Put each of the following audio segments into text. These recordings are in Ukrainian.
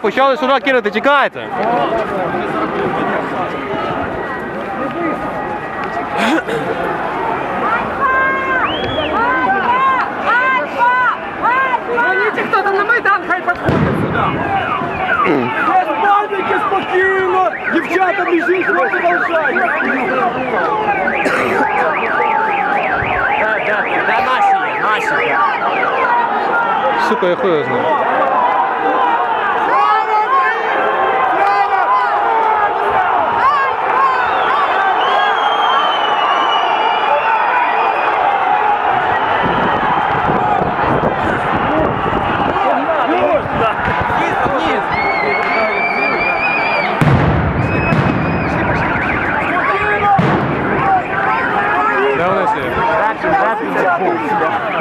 почали сюди кинути, тікайте. 会会有什么？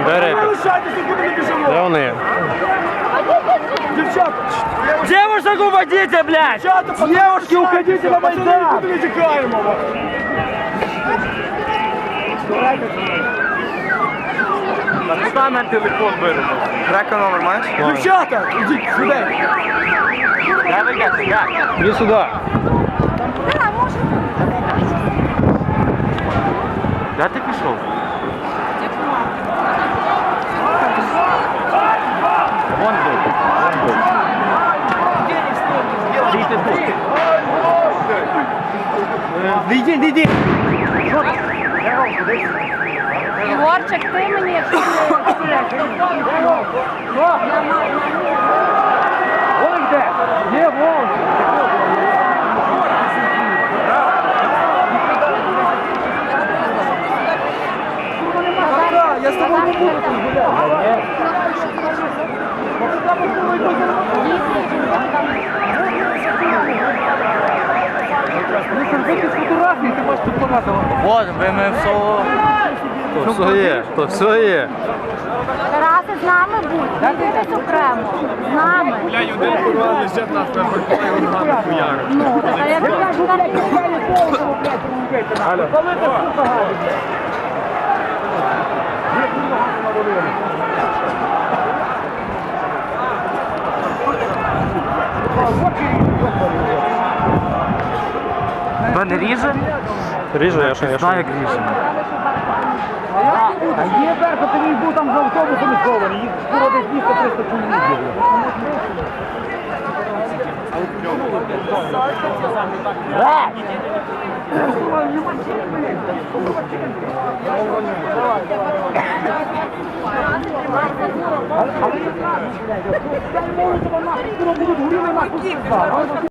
Де репи? Залишайтеся, куди ми біжимо! Де вони? Дівчата! Девушек уводите, блядь! Дівчата, девушки, уходите на Майдан! Куди ми тікаємо? Стане телефон вирубав. Трека номер маєш? Дівчата, ідіть сюди! Де ви йдете? Як? Іди сюди. Де ти пішов? Йди, йди, йди! Ігорчик, ти мені якщо Вон де! Є, вон! Я з тобою не буду тут гуляти. Вийти фотографії, ти можеш тут помати. Вот, ви ми все... То все є, то все є. Тараси з нами будь, не дивись окремо. З нами. Ну, та я кажу, що я не ріже? Ріже, я що, я що. Знаю, як ріже. А є перша, ти був там за автобусом схований, їх було десь 200 300 чоловік.